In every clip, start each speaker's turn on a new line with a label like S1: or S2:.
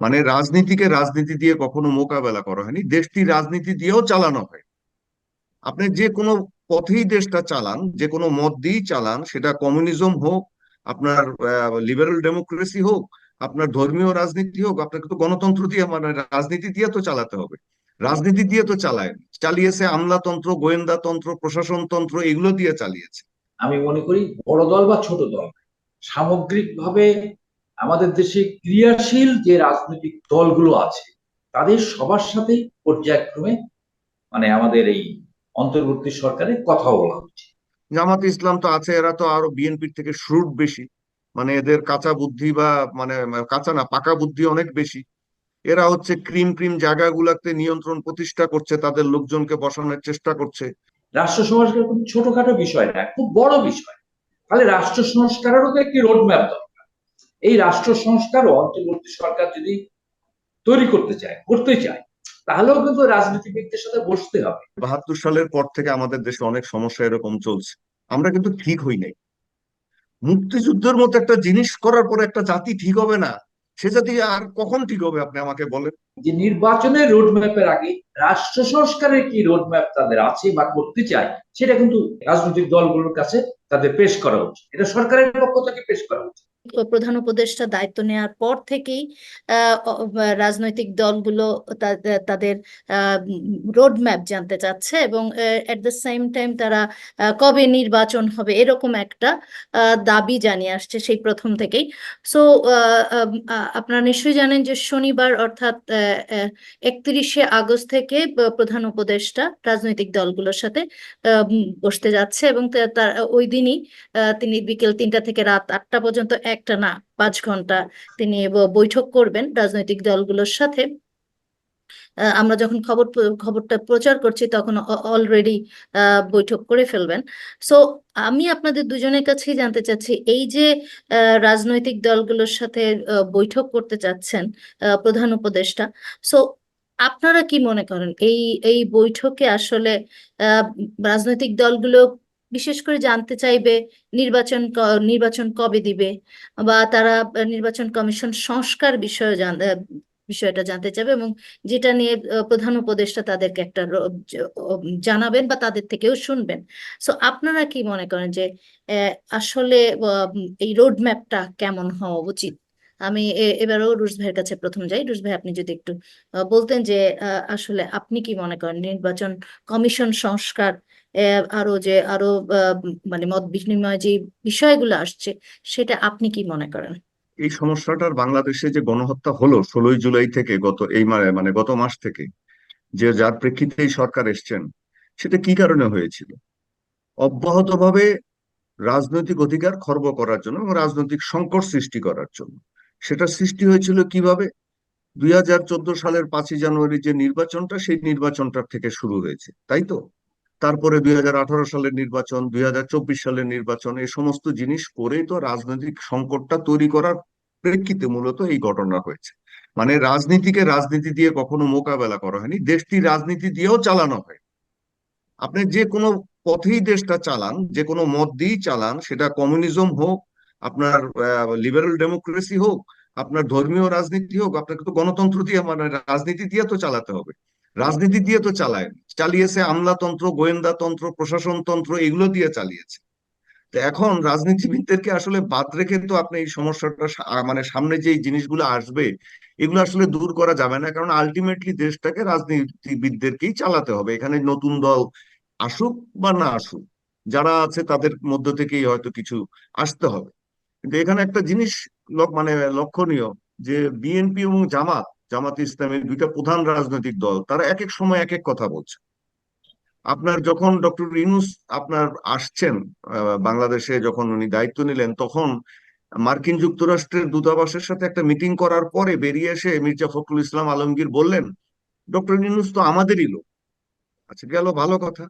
S1: মানে রাজনীতিকে রাজনীতি দিয়ে কখনো মোকাবেলা করা হয়নি। দেশটি রাজনীতি দিয়েও চালানো হয়। আপনি যে কোনো পথেই দেশটা চালান, যে কোনো মত দিয়েই চালান, সেটা কমিউনিজম হোক, আপনার লিবারেল ডেমোক্রেসি হোক, আপনার ধর্মীয় রাজনীতি হোক, আপনাকে তো গণতন্ত্র দিয়ে মানে রাজনীতি দিয়ে তো চালাতে হবে। রাজনীতি দিয়ে তো চালায় চালিয়েছে আমলাতন্ত্র, গোয়েন্দাতন্ত্র, প্রশাসনতন্ত্র, এগুলো দিয়ে চালিয়েছে।
S2: আমি মনে করি বড় দল বা ছোট দল, সামগ্রিকভাবে আমাদের দেশে ক্রিয়াশীল যে রাজনৈতিক দলগুলো আছে তাদের সবার সাথেই পর্যায়ক্রমে মানে আমাদের এই অন্তর্বর্তী সরকারের কথা বলা হচ্ছে।
S1: জামাত ইসলাম তো আছে এরা তো আরও বিএনপির থেকে শ্রুট বেশি। মানে এদের কাঁচা বুদ্ধি বা মানে কাঁচা না পাকা বুদ্ধি অনেক বেশি। এরা হচ্ছে ক্রিম ক্রিম জায়গাগুলোতে নিয়ন্ত্রণ প্রতিষ্ঠা করছে তাদের লোকজনকে বসানোর চেষ্টা করছে।
S2: রাষ্ট্র সংস্কার খুব ছোটখাটো বিষয় না খুব বড় বিষয়। তাহলে রাষ্ট্র সংস্কারেরও তো একটি রোডম্যাপ দরকার। এই রাষ্ট্র সংস্কারও অন্তর্বর্তী সরকার যদি তৈরি করতে চায় করতে চায় তাহলেও কিন্তু রাজনীতিবিদদের সাথে বসতে হবে।
S1: বাহাত্তর সালের পর থেকে আমাদের দেশে অনেক সমস্যা এরকম চলছে। আমরা কিন্তু ঠিক হই নাই। মুক্তিযুদ্ধের মতো একটা জিনিস করার পর একটা জাতি ঠিক হবে না সে জাতি আর কখন ঠিক হবে আপনি আমাকে বলেন?
S2: যে নির্বাচনের রোডম্যাপের আগে রাষ্ট্র সংস্কারের কি রোডম্যাপ তাদের আছে বা করতে চায় সেটা কিন্তু রাজনৈতিক দলগুলোর কাছে তাদের পেশ করা উচিত। এটা সরকারের পক্ষ থেকে পেশ করা উচিত।
S3: প্রধান উপদেষ্টা দায়িত্ব নেওয়ার পর থেকেই রাজনৈতিক দলগুলো তাদের রোড ম্যাপ জানতে চাচ্ছে এবং এট দ্য সেম টাইম তারা কবে নির্বাচন হবে এরকম একটা দাবি জানিয়ে আসছে সেই প্রথম থেকেই। সো আপনারা নিশ্চয়ই জানেন যে শনিবার অর্থাৎ একত্রিশে আগস্ট থেকে প্রধান উপদেষ্টা রাজনৈতিক দলগুলোর সাথে বসতে যাচ্ছে এবং তার ওই দিনই তিনি বিকেল তিনটা থেকে রাত আটটা পর্যন্ত একটা না, পাঁচ ঘণ্টা তিনি বৈঠক করবেন রাজনৈতিক দলগুলোর সাথে। আমরা যখন খবর খবরটা প্রচার করছি তখন অলরেডি বৈঠক করে ফেলবেন। সো আমি আপনাদের দুজনের কাছেই জানতে চাচ্ছি, এই যে রাজনৈতিক দলগুলোর সাথে বৈঠক করতে চাচ্ছেন প্রধান উপদেষ্টা সো আপনারা কি মনে করেন? এই এই বৈঠকে আসলে রাজনৈতিক দলগুলো বিশেষ করে জানতে চাইবে নির্বাচন নির্বাচন কবে দিবে বা তারা নির্বাচন কমিশন সংস্কার বিষয়ে বিষয়টা জানতে চাবে এবং যেটা নিয়ে প্রধান উপদেষ্টা তাদেরকে একটা জানাবেন বা তাদের থেকেও শুনবেন। সো আপনারা কি মনে করেন যে আসলে এই রোড ম্যাপটা কেমন হওয়া উচিত? আমি এবারও রুশ ভাইয়ের কাছে প্রথম যাই। রুশ ভাই, আপনি যদি একটু বলতেন যে আসলে আপনি কি মনে করেন নির্বাচন কমিশন সংস্কার আরও যে, আরও মানে মত বিনিময় যে বিষয়গুলো আসছে, সেটা আপনি কি মনে করেন?
S1: এই সমস্যাটার বাংলাদেশে যে গণহত্যা হলো ষোলোই জুলাই থেকে গত এই মানে গত মাস থেকে, যে যার প্রেক্ষিতে সরকার এসছেন, সেটা কি কারণে হয়েছিল? অব্যাহতভাবে রাজনৈতিক অধিকার খর্ব করার জন্য এবং রাজনৈতিক সংকট সৃষ্টি করার জন্য। সেটা সৃষ্টি হয়েছিল কীভাবে? দুই হাজার চোদ্দ সালের পাঁচই জানুয়ারি যে নির্বাচনটা, সেই নির্বাচনটার থেকে শুরু হয়েছে, তাই তো? তারপরে দুই হাজার আঠারো সালের নির্বাচন, দুই হাজার চব্বিশ সালের নির্বাচন, এই সমস্ত জিনিস করেই তো রাজনৈতিক সংকটটা তৈরি করার প্রেক্ষিতে মূলত এই ঘটনা হয়েছে। মানে রাজনীতিকে রাজনীতি দিয়ে কখনো মোকাবেলা করা হয়নি দেশটি রাজনীতি দিয়েও চালানো হয় আপনি যে কোনো পথেই দেশটা চালান, যে কোনো মত দিয়েই চালান, সেটা কমিউনিজম হোক, আপনার লিবারেল ডেমোক্রেসি হোক, আপনার ধর্মীয় রাজনীতি হোক, আপনাকে তো গণতন্ত্র দিয়ে মানে রাজনীতি দিয়ে তো চালাতে হবে। রাজনীতি দিয়ে তো চালায় চালিয়েছে আমলাতন্ত্র, গোয়েন্দাতন্ত্র, প্রশাসনতন্ত্র, এগুলো দিয়ে চালিয়েছে। তো এখন রাজনীতিবিদদেরকে আসলে বাদ রেখে তো আপনি এই সমস্যাটা মানে সামনে যে জিনিসগুলো আসবে, এগুলো আসলে দূর করা যাবে না। কারণ আলটিমেটলি দেশটাকে রাজনীতিবিদদেরকেই চালাতে হবে। এখানে নতুন দল আসুক বা না আসুক, যারা আছে তাদের মধ্য থেকেই হয়তো কিছু আসতে হবে। কিন্তু এখানে একটা জিনিস মানে লক্ষণীয় যে বিএনপি এবং জামাত জামাত ইসলামের দুইটা প্রধান রাজনৈতিক দল, তারা এক এক সময় এক এক কথা বলছে। আপনার যখন ডক্টর ইনুস আপনার আসছেন বাংলাদেশে যখন উনি দায়িত্ব নিলেন, তখন মার্কিন যুক্তরাষ্ট্রের দূতাবাসের সাথে একটা মিটিং করার পরে বেরিয়ে এসে মির্জা ফখরুল ইসলাম আলমগীর বললেন, ডক্টর ইনুস তো আমাদেরই লোক। আচ্ছা গেল, ভালো কথা।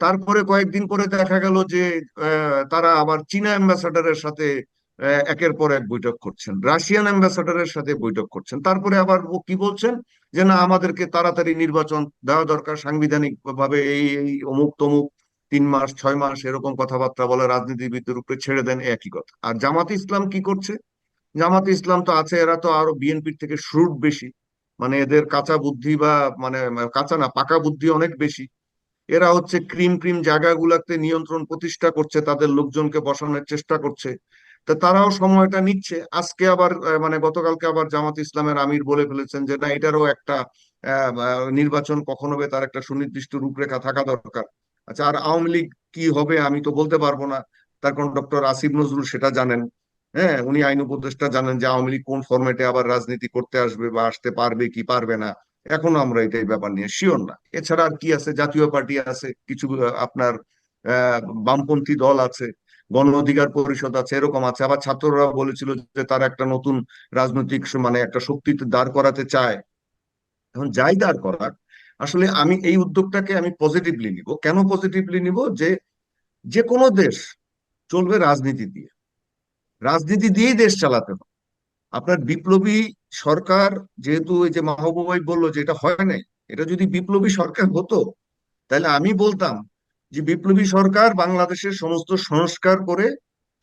S1: তারপরে কয়েকদিন পরে দেখা গেল যে তারা আবার চীনা অ্যাম্বাসাডারের সাথে একের পর এক বৈঠক করছেন। রাশিয়ান অ্যাম্বাসাডারের সাথে বৈঠক করছেন। তারপরে আবার ও কি বলছেন? যে না, আমাদেরকে তাড়াতাড়ি নির্বাচন দেওয়া দরকার। সাংবিধানিক ভাবে এই এই অমুক তমুক তিন মাস, ছয় মাস এরকম কথাবার্তা বলে রাজনীতিবিদদের উপরে ছেড়ে দেন একই কথা। আর জামাত ইসলাম কি করছে? জামাত ইসলাম তো আছে, এরা তো আরও বিএনপির থেকে শ্রুট বেশি। মানে এদের কাঁচা বুদ্ধি বা মানে কাঁচা না, পাকা বুদ্ধি অনেক বেশি। এরা হচ্ছে ক্রিম ক্রিম জায়গাগুলোতে নিয়ন্ত্রণ প্রতিষ্ঠা করছে, তাদের লোকজনকে বসানোর চেষ্টা করছে। তা তারাও সময়টা নিচ্ছে। আজকে আবার মানে গতকালকে আবার জামাত ইসলামের আমির বলে ফেলেছেন যে, না, এটারও একটা নির্বাচন কখন হবে তার একটা সুনির্দিষ্ট রূপরেখা থাকা দরকার। আচ্ছা আর আওয়ামী লীগ কি হবে আমি তো বলতে পারব না। তার কারণ ডক্টর আসিফ নজরুল সেটা জানেন। হ্যাঁ উনি আইন উপদেষ্টা জানেন যে, আওয়ামী লীগ কোন ফরম্যাটে আবার রাজনীতি করতে আসবে বা আসতে পারবে কি পারবে না। এখনও আমরা এটাই ব্যাপার নিয়ে শিওর না। এছাড়া আর কি আছে? জাতীয় পার্টি আছে, কিছু আপনার বামপন্থী দল আছে। গণ অধিকার পরিষদ আছে, এরকম আছে। আবার ছাত্ররা বলেছিল যে তারা একটা নতুন রাজনৈতিক মানে একটা শক্তিতে দাঁড় করাতে চায়। এখন যাই দাঁড় করার আসলে আমি এই উদ্যোগটাকে আমি পজিটিভলি নিব। কেন পজিটিভলি নিব? যে যে কোনো দেশ চলবে রাজনীতি দিয়ে। রাজনীতি দিয়েই দেশ চালাতে হবে। আপনার বিপ্লবী সরকার যেহেতু এই যে মাহবুবাই বলল যে এটা হয় নাই, এটা যদি বিপ্লবী সরকার হতো, তাহলে আমি বলতাম যে বিপ্লবী সরকার বাংলাদেশের সমস্ত সংস্কার করে,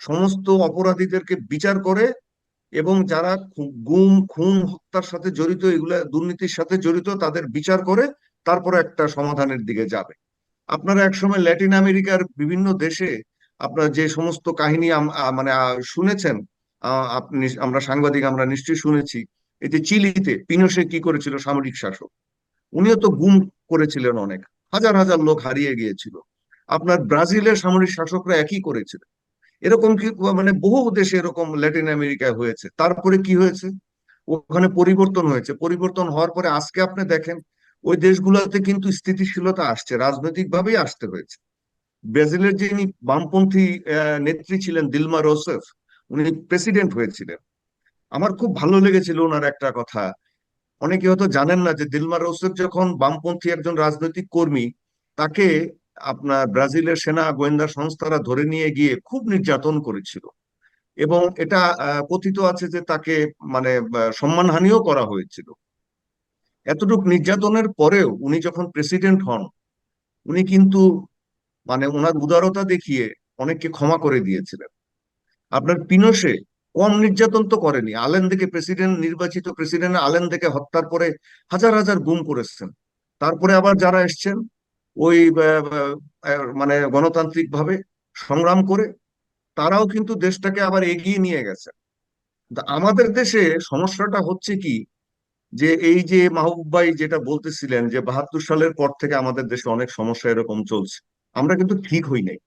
S1: সমস্ত অপরাধীদেরকে বিচার করে এবং যারা গুম, খুন, হত্যার সাথে জড়িত, এগুলা দুর্নীতির সাথে জড়িত, তাদের বিচার করে তারপরে একটা সমাধানের দিকে যাবে। আপনারা একসময় ল্যাটিন আমেরিকার বিভিন্ন দেশে আপনারা যে সমস্ত কাহিনী মানে শুনেছেন আপনি আমরা সাংবাদিক, আমরা নিশ্চয়ই শুনেছি, এতে চিলিতে পিনোশে কি করেছিল সামরিক শাসক? উনিও তো গুম করেছিলেন অনেক, হাজার হাজার লোক হারিয়ে গিয়েছিল। আপনার ব্রাজিলের সামরিক শাসকরা একই করেছিল। এরকম কি মানে বহু দেশে এরকম ল্যাটিন আমেরিকায় হয়েছে। তারপরে কি হয়েছে? ওখানে পরিবর্তন হয়েছে। পরিবর্তন হওয়ার পরে আজকে আপনি দেখেন, ওই দেশগুলোতে কিন্তু স্থিতিশীলতা আসছে, রাজনৈতিকভাবেই আসতে হয়েছে। ব্রাজিলের যিনি বামপন্থী নেত্রী ছিলেন দিলমা রোসেফ, উনি প্রেসিডেন্ট হয়েছিলেন। আমার খুব ভালো লেগেছিল ওনার একটা কথা। অনেকে হয়তো জানেন না যে দিলমা রোসেফ যখন বামপন্থী একজন রাজনৈতিক কর্মী, তাকে আপনার ব্রাজিলের সেনা গোয়েন্দা সংস্থারা ধরে নিয়ে গিয়ে খুব নির্যাতন করেছিল। এবং এটা কথিত আছে যে তাকে মানে সম্মানহানিও করা হয়েছিল। এতটুকু নির্যাতনের পরেও উনি যখন প্রেসিডেন্ট হন, উনি কিন্তু মানে ওনার উদারতা দেখিয়ে অনেককে ক্ষমা করে দিয়েছিলেন। আপনার পিনসে কম নির্যাতন তো করেনি। আলেন্দেকে প্রেসিডেন্ট, নির্বাচিত প্রেসিডেন্ট আলেন্দেকে হত্যার পরে হাজার হাজার গুম করেছেন। তারপরে আবার যারা এসছেন ওই মানে গণতান্ত্রিক ভাবে সংগ্রাম করে তারাও কিন্তু দেশটাকে আবার এগিয়ে নিয়ে গেছে। আমাদের দেশে সমস্যাটা হচ্ছে কি? যে এই যে মাহবুব ভাই যেটা বলতেছিলেন যে বাহাত্তর সালের পর থেকে আমাদের দেশে অনেক সমস্যা এরকম চলছে আমরা কিন্তু ঠিক হই নাই।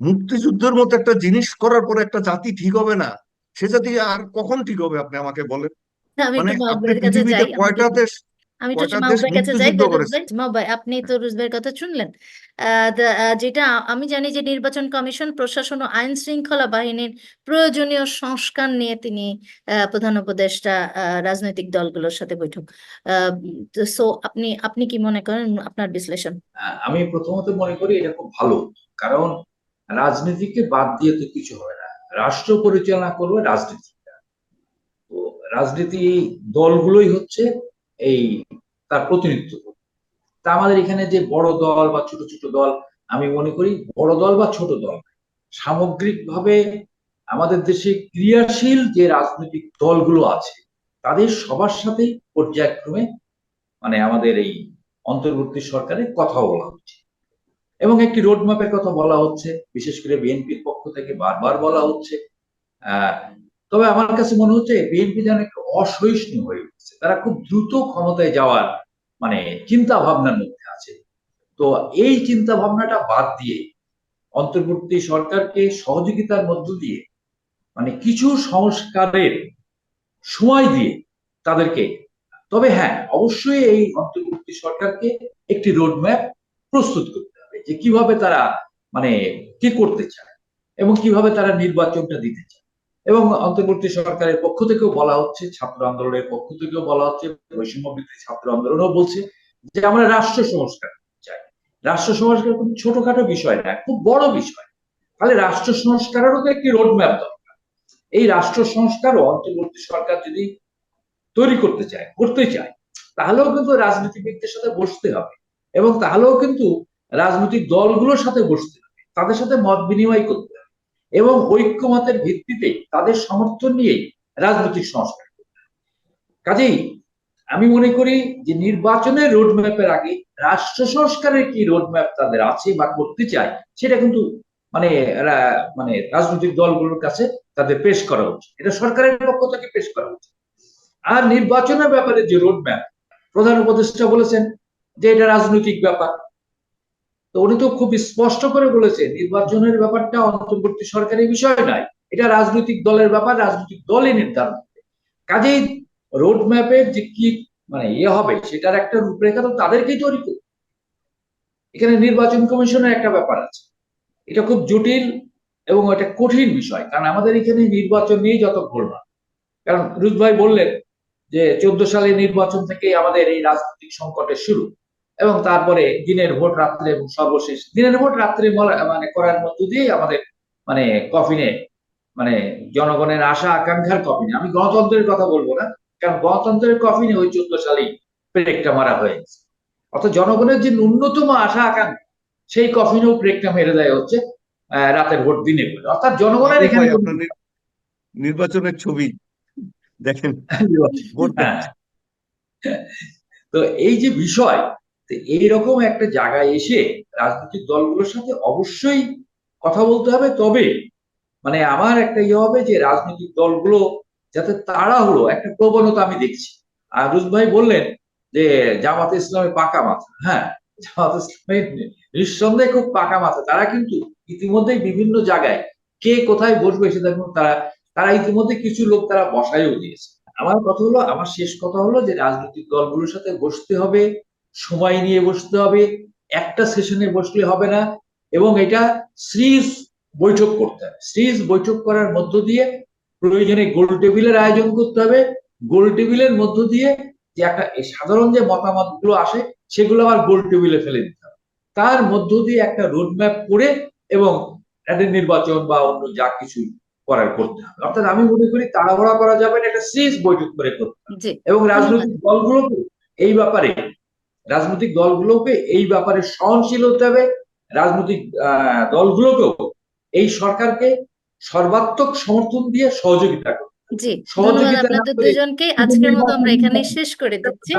S1: মুক্তিযুদ্ধের মতো একটা জিনিস করার পরে একটা জাতি ঠিক হবে না সে জাতি আর কখন ঠিক হবে আপনি আমাকে বলেন? মানে আপনি পৃথিবীতে কয়টা দেশ
S3: আমি
S1: তো
S3: মাহবুবের কাছে যাই ভাই আপনি তো রুজবের কথা শুনলেন। আহ, যেটা আমি জানি যে নির্বাচন কমিশন প্রশাসন ও আইন শৃঙ্খলা বাহিনীর প্রয়োজনীয় সংস্কার নিয়ে তিনি আহ, প্রধান উপদেষ্টা আহ, রাজনৈতিক দলগুলোর সাথে বৈঠক। সো আপনি আপনি কি মনে করেন আপনার বিশ্লেষণ?
S2: আহ, আমি প্রথমত মনে করি এটা খুব ভালো কারণ রাজনীতিকে বাদ দিয়ে তো কিছু হবে না। রাষ্ট্র পরিচালনা করবে রাজনীতিটা তো রাজনীতি দলগুলোই হচ্ছে এই তার প্রতিনিধিত্ব করবে। তা আমাদের এখানে যে বড় দল বা ছোট ছোট দল, আমি মনে করি বড় দল বা ছোট দল, সামগ্রিকভাবে আমাদের দেশে ক্রিয়াশীল যে রাজনৈতিক দলগুলো আছে, তাদের সবার সাথেই পর্যায়ক্রমে মানে আমাদের এই অন্তর্বর্তী সরকারের কথা বলা হচ্ছে এবং একটি রোডম্যাপের কথা বলা হচ্ছে, বিশেষ করে বিএনপির পক্ষ থেকে বারবার বলা হচ্ছে তবে আমার কাছে মনে হচ্ছে বিএনপি যেন একটু অসহিষ্ণু হয়ে উঠছে। তারা খুব দ্রুত ক্ষমতায় যাওয়ার মানে চিন্তা ভাবনার মধ্যে আছে। তো এই চিন্তা ভাবনাটা বাদ দিয়ে অন্তর্বর্তী সরকারকে সহযোগিতার মধ্য দিয়ে মানে কিছু সংস্কারের সময় দিয়ে তাদেরকে, তবে হ্যাঁ অবশ্যই এই অন্তর্বর্তী সরকারকে একটি রোডম্যাপ প্রস্তুত করতে হবে যে কীভাবে তারা মানে কি করতে চায় এবং কীভাবে তারা নির্বাচনটা দিতে চায়। এবং অন্তর্বর্তী সরকারের পক্ষ থেকেও বলা হচ্ছে, ছাত্র আন্দোলনের পক্ষ থেকেও বলা হচ্ছে, বৈষম্য বিরোধী ছাত্র আন্দোলনও বলছে যে আমরা রাষ্ট্র সংস্কার চাই। রাষ্ট্র সংস্কার খুব ছোটখাটো বিষয় না, খুব বড় বিষয়। তাহলে রাষ্ট্র সংস্কারেরও তো একটি রোডম্যাপ দরকার। এই রাষ্ট্র সংস্কারও অন্তর্বর্তী সরকার যদি তৈরি করতে চায় করতে চায়, তাহলেও কিন্তু রাজনীতিবিদদের সাথে বসতে হবে এবং তাহলেও কিন্তু রাজনৈতিক দলগুলোর সাথে বসতে হবে। তাদের সাথে মত বিনিময় করতে এবং ঐক্যমতের ভিত্তিতে তাদের সমর্থন নিয়েই রাজনৈতিক সংস্কার কাজেই আমি মনে করি যে নির্বাচনের রোডম্যাপের আগে রাষ্ট্র সংস্কারের কি রোডম্যাপ তাদের আছে বা করতে চায়, সেটা কিন্তু মানে মানে রাজনৈতিক দলগুলোর কাছে তাদের পেশ করা উচিত। এটা সরকারের পক্ষ থেকে পেশ করা উচিত। আর নির্বাচনের ব্যাপারে যে রোডম্যাপ, প্রধান উপদেষ্টা বলেছেন যে এটা রাজনৈতিক ব্যাপার। তো উনি তো খুব স্পষ্ট করে বলেছে নির্বাচনের ব্যাপারটা অন্তর্বর্তী সরকারি বিষয় নয়। এটা রাজনৈতিক দলের ব্যাপার, রাজনৈতিক দলই নির্ধারণ করবে কাজেই রোড ম্যাপের যে কি মানে ইয়ে হবে, সেটার একটা রূপরেখা তো তাদেরকেই তৈরি করবে এখানে নির্বাচন কমিশনের একটা ব্যাপার আছে। এটা খুব জটিল এবং এটা কঠিন বিষয়, কারণ আমাদের এখানে নির্বাচন নিয়ে যত ঘোরমাল কারণ রুজ ভাই বললেন যে, চোদ্দ সালে নির্বাচন থেকে আমাদের এই রাজনৈতিক সংকটের শুরু। এবং তারপরে দিনের ভোট রাত্রে এবং সর্বশেষ দিনের ভোট রাত্রে মানে করার মধ্য দিয়ে আমাদের মানে কফিনে মানে জনগণের আশা আকাঙ্ক্ষার কফিনে। আমি গণতন্ত্রের কথা বলব না কারণ গণতন্ত্রের কফিনে ওই চোদ্দ সালেই ব্রেকটা মারা হয়ে গেছে। অর্থাৎ জনগণের যে ন্যূনতম আশা আকাঙ্ক্ষা সেই কফিনেও প্রেকটা মেরে দেয় হচ্ছে রাতের ভোট দিনে করে অর্থাৎ জনগণের এখানে
S1: নির্বাচনের ছবি দেখেন।
S2: হ্যাঁ। তো এই যে বিষয় এইরকম একটা জায়গায় এসে রাজনৈতিক দলগুলোর সাথে অবশ্যই কথা বলতে হবে। তবে মানে আমার একটা ইয়ে হবে যে রাজনৈতিক দলগুলো যাতে তারা হলো একটা প্রবণতা আমি দেখছি। আর রুজ ভাই বললেন যে জামাতে ইসলামের পাকা মাথা। হ্যাঁ জামাত ইসলামের নিঃসন্দেহে খুব পাকা মাথা। তারা কিন্তু ইতিমধ্যেই বিভিন্ন জায়গায় কে কোথায় বসবে সেটা কিন্তু তারা তারা ইতিমধ্যে কিছু লোক তারা বসাইও দিয়েছে। আমার কথা হলো, আমার শেষ কথা হলো যে রাজনৈতিক দলগুলোর সাথে বসতে হবে। সময় নিয়ে বসতে হবে একটা সেশনে বসলে হবে না এবং এটা সিরিজ বৈঠক করতে হবে। সিরিজ বৈঠক করার মধ্য দিয়ে প্রয়োজনে গোল টেবিলের আয়োজন করতে হবে। গোল টেবিলের মধ্য দিয়ে যে একটা সাধারণ যে মতামতগুলো আসে সেগুলো আবার গোল টেবিলে ফেলে দিতে হবে। তার মধ্য দিয়ে একটা রোডম্যাপ করে এবং একটা নির্বাচন বা অন্য যা কিছু করার করতে হবে। অর্থাৎ আমি মনে করি তাড়াহুড়া করা যাবে না একটা সিরিজ বৈঠক করে করতে হবে। এবং রাজনৈতিক দলগুলোকে এই ব্যাপারে রাজনৈতিক দলগুলোকে এই ব্যাপারে সহনশীল হতে হবে। রাজনৈতিক আহ, দলগুলোকেও এই সরকারকে সর্বাত্মক সমর্থন দিয়ে সহযোগিতা করতে
S3: জি ধন্যবাদ আপনাদের দুজনকে। আজকের মতো আমরা এখানে শেষ করে দিচ্ছি।